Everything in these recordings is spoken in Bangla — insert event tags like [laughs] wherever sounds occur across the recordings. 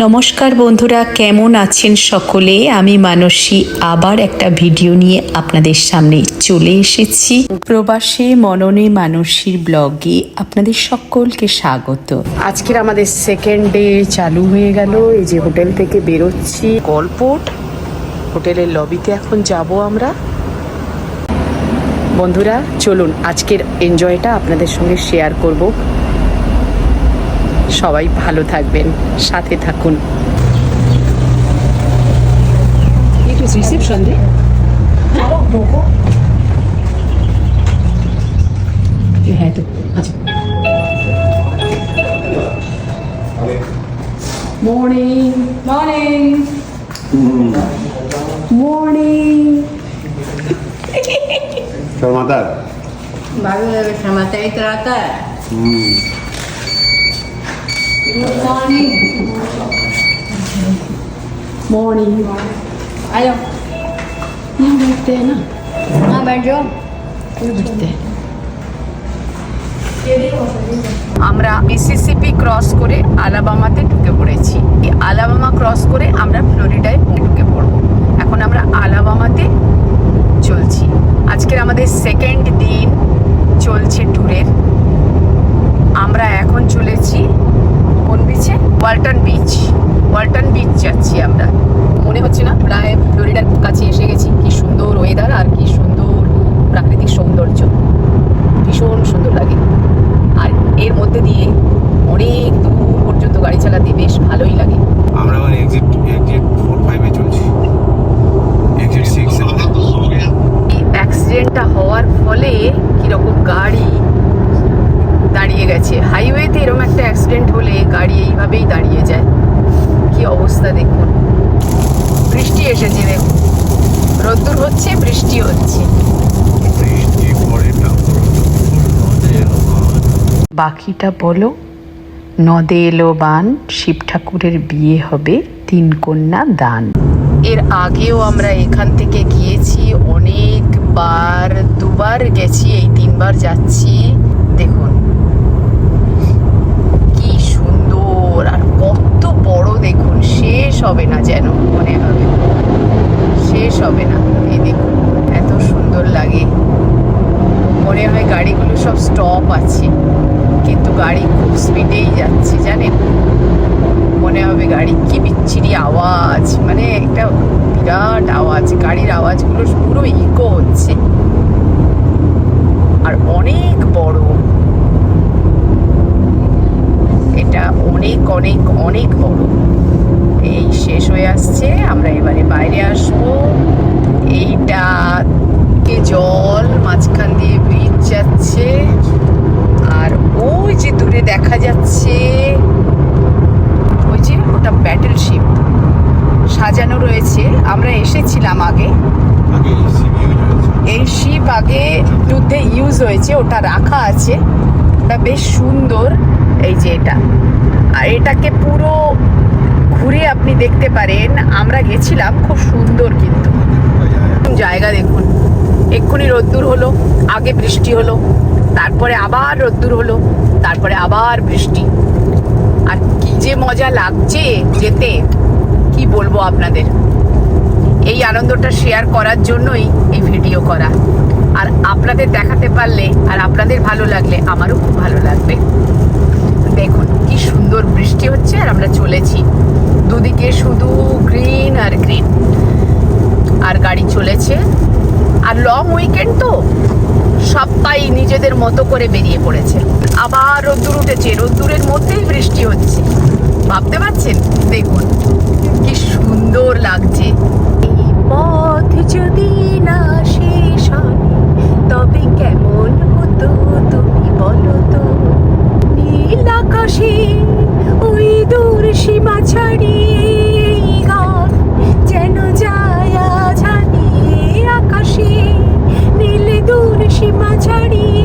নমস্কার বন্ধুরা, কেমন আছেন সকলে? আমি মানসী। আবার একটা ভিডিও নিয়ে আপনাদের সামনে চলে এসেছি। প্রবাসী মননে মানসীর ব্লগে আপনাদের সকলকে স্বাগত। আজকের আমাদের সেকেন্ড ডে চালু হয়ে গেল। এই যে হোটেল থেকে বেরোচ্ছি। গলপোর্ট, হোটেলের লবিতে এখন যাব আমরা। বন্ধুরা, চলুন আজকের এনজয়টা আপনাদের সঙ্গে শেয়ার করব। সবাই ভালো থাকবেন সাথে থাকুন। মর্নিং মর্নিং মর্নিং মাতা ভালো লাগে মাতা এই তো আচ্ছা। Hmm. Good morning. Morning. Ayaw. Yung birthday na. Ah, medyo. আমরা মিসিসিপি ক্রস করে আলাবামাতে ঢুকে পড়েছি এই আলাবামা ক্রস করে আমরা ফ্লোরিডায় ঢুকে পড়ব এখন আমরা আলাবামাতে চলছি আজকের আমাদের সেকেন্ড দিন চলছে ট্যুরের আমরা এখন চলেছি ওয়ালটন বিচ ওয়ালটন বিচ যাচ্ছি আমরা। মনে হচ্ছে না প্রায় ফ্লোরিডার কাছে এসে গেছি। কি সুন্দর ওয়েদার আর কি সুন্দর প্রাকৃতিক সৌন্দর্য। ভীষণ সুন্দর লাগে। আর এর মধ্যে দিয়ে অনেক দূর পর্যন্ত গাড়ি চালাতে বেশ ভালোই লাগে। আমরা এখন এক্সিট এক্সিট ফোর ফাইভে চলছি। এক্সিট সিক্স অ্যাক্সিডেন্টটা হওয়ার ফলে কীরকম গাড়ি দাঁড়িয়ে গেছে। হাইওয়েতে এরকম একটা অ্যাক্সিডেন্ট হলে গাড়ি এইভাবেই দাঁড়িয়ে যায়। কি অবস্থা দেখুন। বৃষ্টি এসেছে দেখুন। রোদ্দুর হচ্ছে বৃষ্টি হচ্ছে। বাকিটা বলো নদে এলো বান শিব ঠাকুরের বিয়ে হবে তিন কন্যা দান। এর আগেও আমরা এখান থেকে গিয়েছি অনেকবার দুবার গেছি এই তিনবার যাচ্ছি। দেখুন কি সুন্দর আর কত বড় দেখুন, শেষ হবে না যেন, মনে হবে। শেষ হবে না। এই দেখুন, এত সুন্দর লাগে। মনে হয় গাড়িগুলো সব স্টপ আছে, কিন্তু গাড়ি খুব স্পিডেই যাচ্ছে, জানেন? মনে হবে গাড়ি কি বিচ্ছিরি আওয়াজ মানে একটা বিরাট আওয়াজ, গাড়ির আওয়াজগুলো পুরো ইকো হচ্ছে আর অনেক বড় এটা অনেক অনেক অনেক বড় এই হয়ে আসছে আমরা এবারে বাইরে আসব। এইটা কে জল মাঝখান দিয়ে ব্রিজ যাচ্ছে। আর ওই যে দূরে দেখা যাচ্ছে ওই যে ওটা ব্যাটেল শিপ সাজানো রয়েছে। আমরা এসেছিলাম আগে। আগে এই শিপ আগে যুদ্ধে ইউজ হয়েছে ওটা রাখা আছে। ওটা বেশ সুন্দর এই যে এটা। আর এটাকে পুরো ঘুরে আপনি দেখতে পারেন, আমরা গেছিলাম খুব সুন্দর কিন্তু। জায়গা দেখুন, এক্ষুনি রোদ্দুর হলো, আগে বৃষ্টি হলো, তারপরে আবার রোদ্দুর হলো, তারপরে আবার বৃষ্টি। আর কি যে মজা লাগছে যেতে, কি বলব আপনাদের? এই আনন্দটা শেয়ার করার জন্যই এই ভিডিও করা। আর আপনাদের দেখাতে পারলে, আর আপনাদের ভালো লাগলে আমারও খুব ভালো লাগবে। দেখুন, কি সুন্দর বৃষ্টি হচ্ছে, আর আমরা চলেছি। দুদিকে শুধু গ্রিন আর গ্রিন আর গাড়ি চলেছে। আর লং উইকেন্ড তো সবাই নিজেদের মতো করে বেরিয়ে পড়েছে। আবার রোদ্দুর উঠেছে। রোদ্দুরের মধ্যেই বৃষ্টি হচ্ছে। ভাবতে পারছেন? দেখুন, কি সুন্দর লাগছে। এই পথ যদি না শেষ তবে কেমন হতো তুমি বলো তো? নীল আকাশে দূর সীমা ছাড়িয়ে গান যেন যায় জানিয়ে আকাশে। নীল দূর সীমা ছাড়িয়ে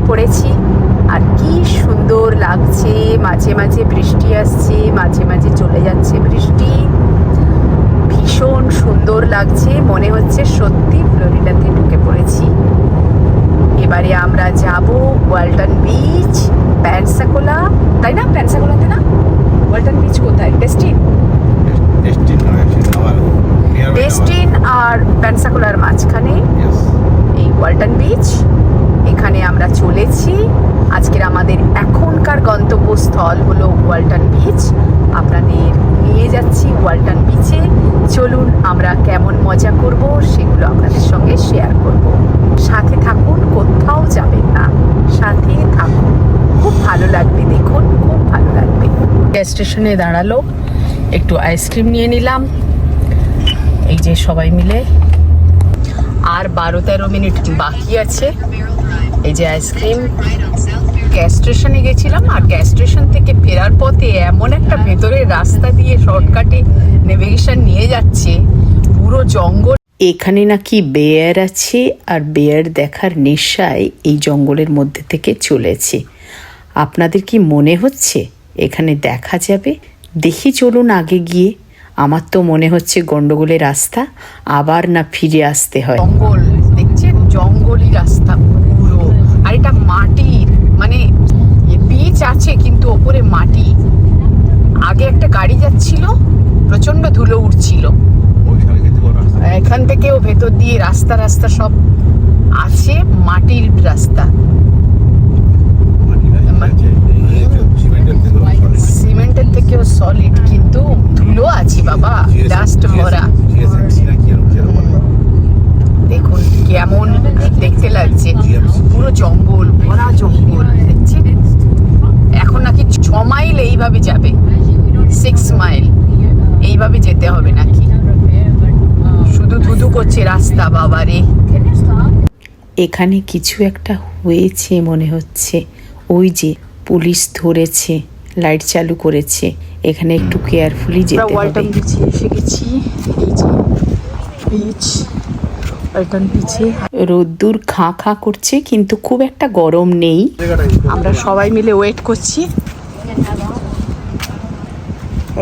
ফ্লোরিডা পড়েছি। আর কি সুন্দর লাগছে মাঝে মাঝে বৃষ্টি আসছে মাঝে মাঝে চলে যাচ্ছে বৃষ্টি। ভীষণ সুন্দর লাগছে মনে হচ্ছে সত্যি ফ্লোরিডাতে ঢুকে পড়েছি। এবারে আমরা যাব ওয়ালটন বিচ প্যান্সাকোলা। তাই না? প্যান্সাকোলাতে না? ওয়ালটন বিচ কোথায়? ডেস্টিন? ডেস্টিন ডেস্টিন আর প্যান্সাকোলার মাঝখানে আবার- Yes. এই ওয়ালটন বিচ এখানে আমরা চলেছি আজকের আমাদের এখনকার গন্তব্যস্থল হলো ওয়ালটন বিচ আপনাদের নিয়ে যাচ্ছি ওয়ালটন বিচে। চলুন আমরা কেমন মজা করব সেগুলো আপনাদের সঙ্গে শেয়ার করব। সাথে থাকুন, কোথাও যাবেন না। সাথে থাকুন। খুব ভালো লাগবে, দেখুন, খুব ভালো লাগবে। গ্যাস স্টেশনে দাঁড়াল, একটু আইসক্রিম নিয়ে নিলাম। এই যে সবাই মিলে। আর বারো তেরো মিনিট বাকি আছে। এই যে আইসক্রিম গ্যাস স্টেশনে গেছিলাম আর গ্যাস স্টেশন থেকে ফেরার পথে এমন একটা ভেতরের রাস্তা দিয়ে শর্টকাটে নেভিগেশন নিয়ে যাচ্ছে পুরো জঙ্গল। এখানে নাকি বেয়ার আছে আর বেয়ার দেখার নেশায় এই জঙ্গলের মধ্যে থেকে চলেছে। আপনাদের কি মনে হচ্ছে? এখানে দেখা যাবে? দেখি চলুন আগে গিয়ে। আমার তো মনে হচ্ছে গন্ডগোলের রাস্তা আবার না ফিরে আসতে হয়। জঙ্গল দেখছেন? জঙ্গলি রাস্তা পুরো। আর এটা মাটির মানে বীজ আছে কিন্তু ওপরে মাটি। আগে একটা গাড়ি যাচ্ছিল প্রচণ্ড ধুলো উঠছিল এখান থেকেও ভেতর দিয়ে রাস্তা রাস্তা সব আছে, মাটির রাস্তা। সিমেন্টের থেকেও সলিড কিন্তু ধুলো আছে বাবা ডাস্ট ভরা। দেখুন কেমন দেখতে লাগছে। পুরো জঙ্গল, ভরা জঙ্গল, দেখছেন? এখন নাকি ছ মাইল এইভাবে যাবে। সিক্স মাইল এইভাবে যেতে হবে নাকি? শুধু ধুধু করছে রাস্তা বাবারে। এখানে কিছু একটা হয়েছে মনে হচ্ছে। ওই যে পুলিশ ধরেছে লাইট চালু করেছে। এখানে একটু কেয়ারফুলি যেতে হবে। এসে গেছি। যে বিচ ওয়ালটন বিচে রোদ্দুর খাঁ খাঁ করছে কিন্তু খুব একটা গরম নেই। আমরা সবাই মিলে ওয়েট করছি।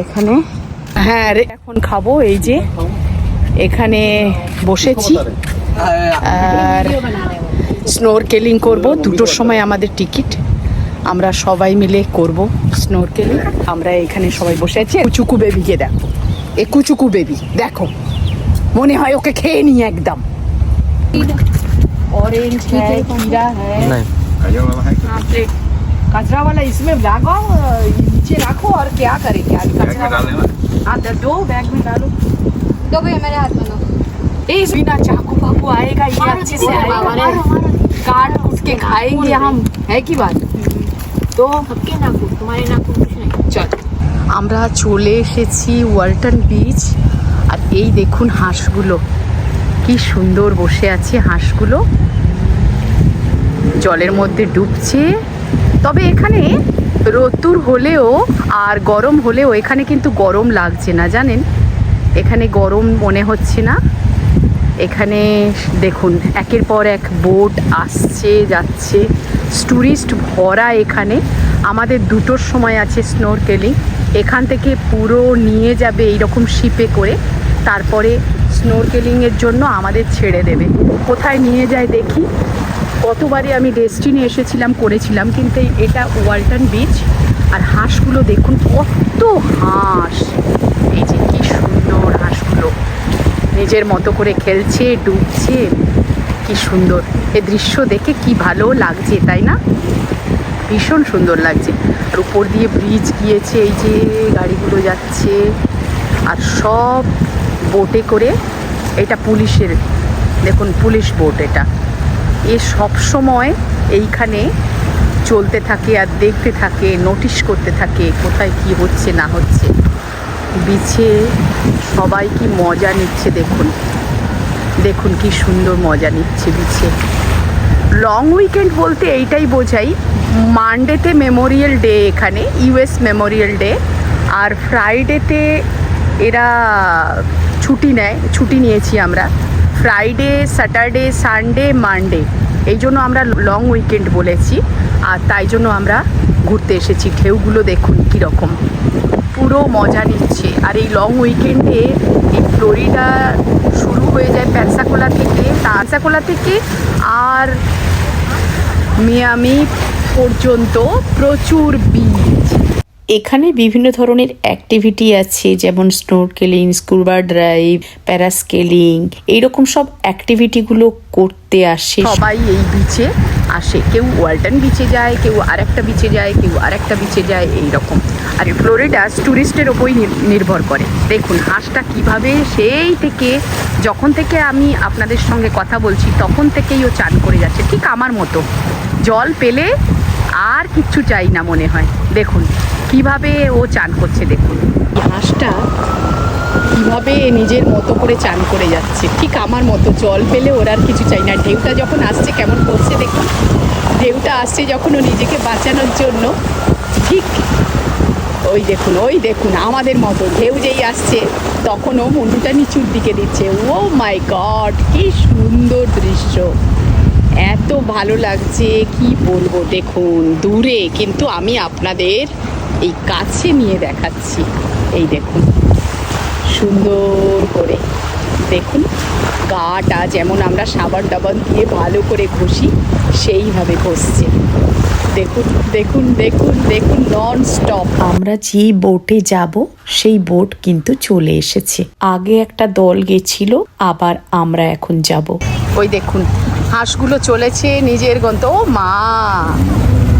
এখানে হ্যাঁ রে এখন খাবো এই যে এখানে বসেছি আর স্নোরকেলিং করব দুটোর সময় আমাদের টিকিট আমরা সবাই মিলে করব স্নোরকেলিং আমরা এখানে সবাই বসে আছি কুচুকু বেবিকে দেখো এ কুচুকু বেবি দেখো মনে হয় ওকে খেয়ে নি একদম ऑरेंज है खीरा है কাজের বাবা, হ্যাঁ, हाँ, प्लेट कचरा वाला इसमें लगाओ नीचे रखो और क्या करे क्या बैग कचरा में डालने ना हाँ तो दो बैग में डालो दो भैया मेरे हाथ में दो ए इस बिना चाकू पाकू आएगा ये अच्छे से आएगा काट कुट के खाएंगे हम है की बात তো सबके नाखून तुम्हारे नाखून कुछ नहीं চল আমরা চলে এসেছি ওয়ালটন বিচ আর এই দেখুন হাঁসগুলো কি সুন্দর বসে আছে হাঁসগুলো জলের মধ্যে ডুবছে তবে এখানে রোদ্দুর হলেও আর গরম হলেও এখানে কিন্তু গরম লাগছে না, জানেন? এখানে গরম মনে হচ্ছে না। এখানে দেখুন, একের পর এক বোট আসছে, যাচ্ছে। টুরিস্ট ভরা এখানে। আমাদের দুটোর সময় আছে স্নোরকেলিং এখান থেকে পুরো নিয়ে যাবে এইরকম শিপে করে। তারপরে স্নোরকেলিংয়ের জন্য আমাদের ছেড়ে দেবে। কোথায় নিয়ে যায় দেখি? কতবারই আমি ডেস্টিনে এসেছিলাম, করেছিলাম, কিন্তু এটা ওয়ালটন বিচ আর হাঁসগুলো দেখুন কত হাঁস। এই যে কি সুন্দর হাঁসগুলো। নিজের মতো করে খেলছে, ডুবছে। কি সুন্দর। এ দৃশ্য দেখে কি ভালো লাগছে, তাই না? ভীষণ সুন্দর লাগছে। আর উপর দিয়ে ব্রিজ গিয়েছে, এই যে গাড়িগুলো যাচ্ছে। আর সব বোটে করে, এটা পুলিশের, দেখুন পুলিশ বোট এটা। এ সব সময় এইখানে চলতে থাকে আর দেখতে থাকে নোটিশ করতে থাকে কোথায় কি হচ্ছে, না হচ্ছে। বিছে সবাই কি মজা নিচ্ছে দেখুন। দেখুন কি সুন্দর মজা নিচ্ছে বিছে। লং উইকেন্ড বলতে এইটাই বোঝাই মানডেতে মেমোরিয়াল ডে এখানে ইউএস মেমোরিয়াল ডে আর ফ্রাইডেতে এরা ছুটি নেয়, ছুটি নিয়েছি আমরা। ফ্রাইডে স্যাটারডে সানডে মানডে এই জন্য আমরা লং উইকেন্ড বলেছি, আর তাই জন্য আমরা ঘুরতে এসেছি। ঢেউগুলো দেখুন কীরকম। পুরো মজা নিচ্ছে। আর এই লং উইকেন্ডে এই ফ্লোরিডা শুরু হয়ে যায় প্যান্সাকোলা থেকে। প্যান্সাকোলা থেকে আর মিয়ামি পর্যন্ত প্রচুর বিচ এখানে বিভিন্ন ধরনের অ্যাক্টিভিটি আছে, যেমন স্নোরকেলিং স্কুবা ড্রাইভ প্যারাস্কেলিং এইরকম সব অ্যাক্টিভিটিগুলো করতে আসে। সবাই এই বিচে আসে। কেউ ওয়ালটন বিচে যায়, কেউ আরেকটা বিচে যায়, কেউ আরেকটা বিচে যায় এই রকম আর এই ফ্লোরিডা ট্যুরিস্টের ওপরই নির- নির্ভর করে। দেখুন, হাঁসটা কীভাবে সেই থেকে, যখন থেকে আমি আপনাদের সঙ্গে কথা বলছি, তখন থেকেই ও চান করে যাচ্ছে। ঠিক আমার মতো। জল পেলে আর কিচ্ছু চাই না মনে হয়। দেখুন, কীভাবে ও চান করছে, দেখুন। হাঁসটা কীভাবে নিজের মতো করে চান করে যাচ্ছে। ঠিক আমার মতো, জল পেলে ওর আর কিছু চাই না। ঢেউটা যখন আসছে, কেমন করছে, দেখুন। ঢেউটা আসছে যখন ও নিজেকে বাঁচানোর জন্য, ঠিক ওই দেখুন ওই দেখুন, আমাদের মতো ঢেউ যেই আসছে, তখন ও মুন্ডুটা নিচুর দিকে দিচ্ছে। ও মাই গড কি সুন্দর দৃশ্য। এত ভালো লাগছে, কি বলব দেখুন, দূরে, কিন্তু আমি আপনাদের এই কাছে নিয়ে দেখাচ্ছি। এই দেখুন, সুন্দর করে। দেখুন, গাটা যেমন আমরা সাবান টাবান দিয়ে ভালো করে ঘষি, সেইভাবে ঘষছে। দেখুন দেখুন দেখুন দেখুন নন স্টপ আমরা যে বোটে যাব সেই বোট কিন্তু চলে এসেছে। আগে একটা দল গেছিল আবার আমরা এখন যাব। ওই দেখুন হাঁসগুলো চলেছে নিজের গন্ত ও মা!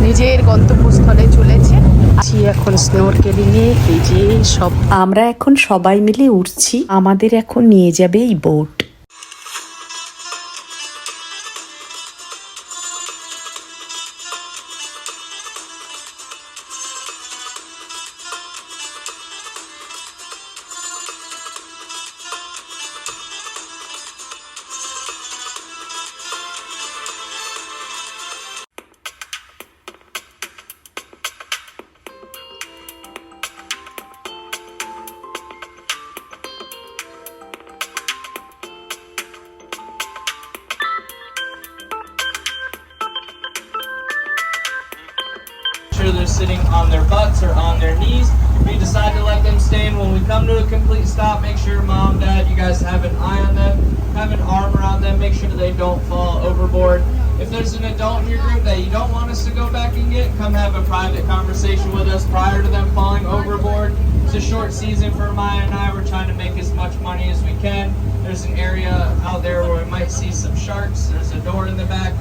নিজের গন্তব্যস্থলে চলেছে। আছি এখন স্নোর কেলিংয়ে এই যে সব আমরা এখন সবাই মিলে উঠছি আমাদের এখন নিয়ে যাবে এই boat complete stop, make sure mom, dad, you guys have an eye on them, have an arm around them, make sure they don't fall overboard. If there's an adult in your group that you don't want us to go back and get, come have a private conversation with us prior to them falling overboard. It's a short season for Maya and I. We're trying to make as much money as we can. There's an area out there where we might see some sharks. There's a door in the back,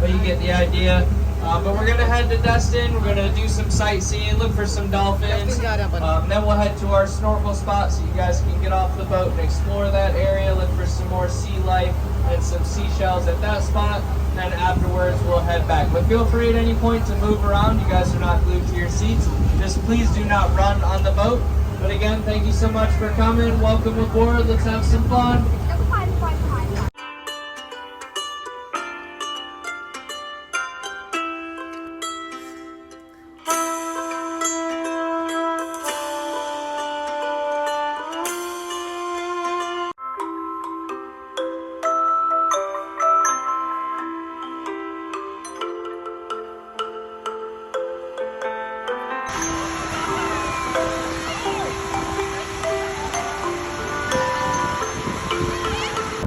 but you get the idea. Uh, but we're gonna head to Destin. We're gonna do some sightseeing, look for some dolphins. Um, then we'll head to our snorkel spot so you guys can get off the boat and explore that area. Look for some more sea life and some seashells at that spot. Then afterwards we'll head back. But feel free at any point to move around. You guys are not glued to your seats. Just please do not run on the boat. But again, thank you so much for coming. Welcome aboard. Let's have some fun.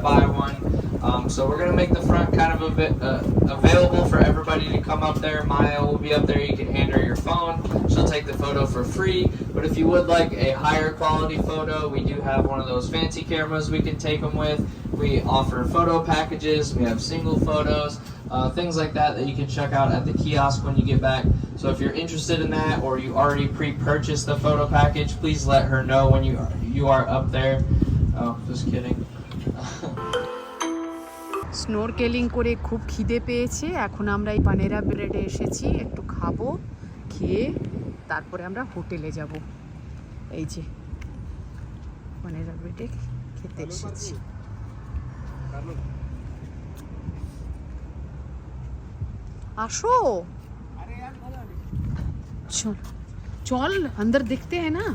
Buy one. Um, so we're gonna make the front kind of a bit uh, available for everybody to come up there. Maya will be up there. You can hand her your phone. She'll take the photo for free. But if you would like a higher quality photo, we do have one of those fancy cameras we can take them with. We offer photo packages. We have single photos, uh, things like that that you can check out at the kiosk when you get back. So if you're interested in that, or you already pre-purchased the photo package, please let her know when you you are up there. Oh, just kidding. [laughs] Snorkelling করে খুব খিদে পেয়েছে এখন আমরা এই পানেরা ব্রেডে এসেছি একটু খাবো খেয়ে তারপরে আমরা হোটেলে যাব এই যে পানেরা ব্রেডে খেতে এসেছি আসো চল চল अंदर देखते हैं ना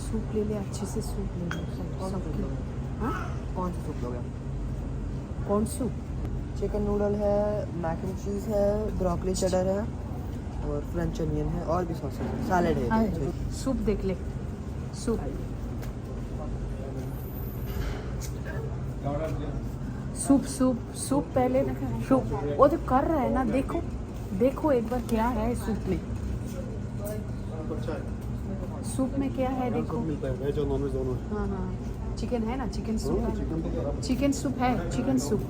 सूप ले ले अच्छे से सूप ले ले हाँ? कौन सा सूप लोगे कौन सूप? चिकन नूडल है मैक एंड चीज़ है ब्रोकली चटर है और फ्रेंच अनियन है और भी सॉसेस है। सैलेड है हाँ, सूप देख ले। सूप। सूप सूप सूप पहले। सूप। वो तो कर रहा है ना देखो। देखो एक बार क्या है सूप में सूप में क्या है देखो मिलता है वेज और नॉन वेज दोनों है हाँ हाँ चिकन है ना चिकन सूप है चिकन सूप है चिकन सूप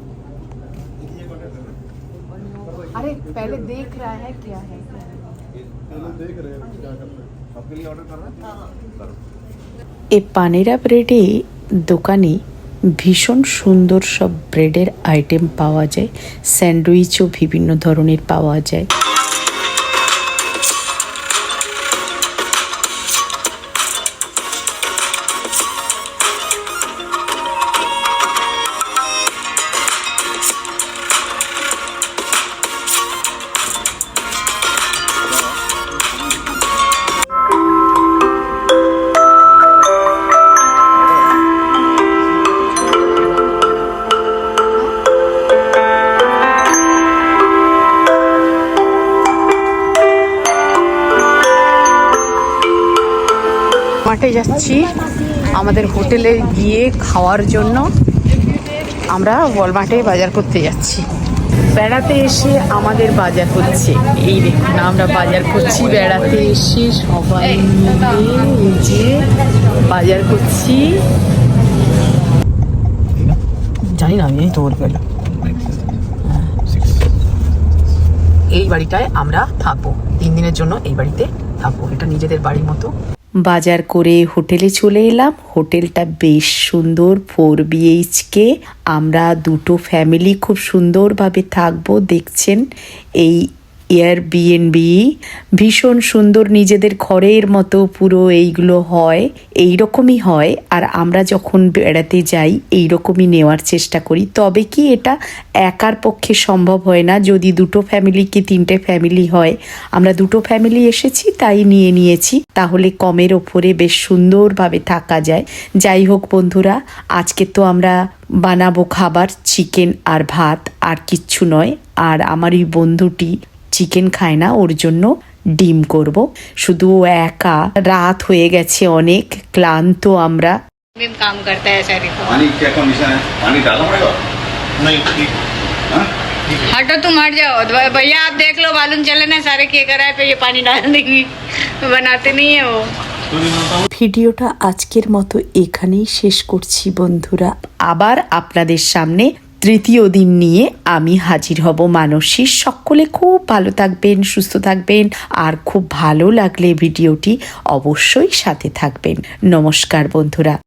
अरे पहले देख रहा है क्या है क्या है पहले देख रहे हैं क्या करते हैं आपके लिए ऑर्डर कर रहे हैं এ পানেরা ব্রেডে দোকানে ভীষণ সুন্দর সব ব্রেডের আইটেম পাওয়া যায় স্যান্ডউইচও বিভিন্ন ধরনের পাওয়া যায়। মাঠে যাচ্ছি। আমাদের হোটেলে গিয়ে খাওয়ার জন্য আমরা ওয়ালমার্টে বাজার করতে যাচ্ছি। বেড়াতে এসে আমাদের বাজার হচ্ছে। এই দেখুন, আমরা বাজার করছি, বেড়াতে এসে সবাই যে বাজার করছি। জানি না, আমি এই তো এই বাড়িটায় আমরা থাকব। তিন দিনের জন্য এই বাড়িতে থাকব। এটা নিজেদের বাড়ির মতো। বাজার করে হোটেলে চলে এলাম। হোটেলটা বেশ সুন্দর ফোর বিএইচকে আমরা দুটো ফ্যামিলি খুব সুন্দরভাবে থাকব, দেখছেন? এই এয়ার বিএনবি ভীষণ সুন্দর নিজেদের ঘরের মতো পুরো এইগুলো হয় এই রকমই হয়। আর আমরা যখন বেড়াতে যাই এই রকমই নেওয়ার চেষ্টা করি। তবে কি এটা একার পক্ষে সম্ভব হয় না? যদি দুটো ফ্যামিলি কি তিনটে ফ্যামিলি হয়, আমরা দুটো ফ্যামিলি এসেছি, তাই নিয়ে নিয়েছি। তাহলে কমের ওপরে বেশ সুন্দরভাবে থাকা যায়। যাই হোক বন্ধুরা, আজকে তো আমরা বানাবো খাবার চিকেন আর ভাত, আর কিচ্ছু নয়। আর আমার এই বন্ধুটি চিকেন খায় না ওর জন্য ডিম করব শুধু ও একা রাত হয়ে গেছে অনেক ক্লান্ত আমরা काम करता है सारी को पानी क्या कमीशन है पानी डालना पड़ेगा नहीं ठीक हाँ? हटो तुम हट जाओ भ- भैया आप देख लो मालूम चले ना सारे के कराए पे ये पानी डाल देंगी बनाते नहीं है वो ভিডিওটা আজকের মতো এখানেই শেষ করছি বন্ধুরা আবার আপনাদের সামনে তৃতীয় দিন নিয়ে আমি হাজির হব মানসী। সকলে খুব ভালো থাকবেন, সুস্থ থাকবেন। আর খুব ভালো লাগলে ভিডিওটি অবশ্যই সাথে থাকবেন। নমস্কার বন্ধুরা।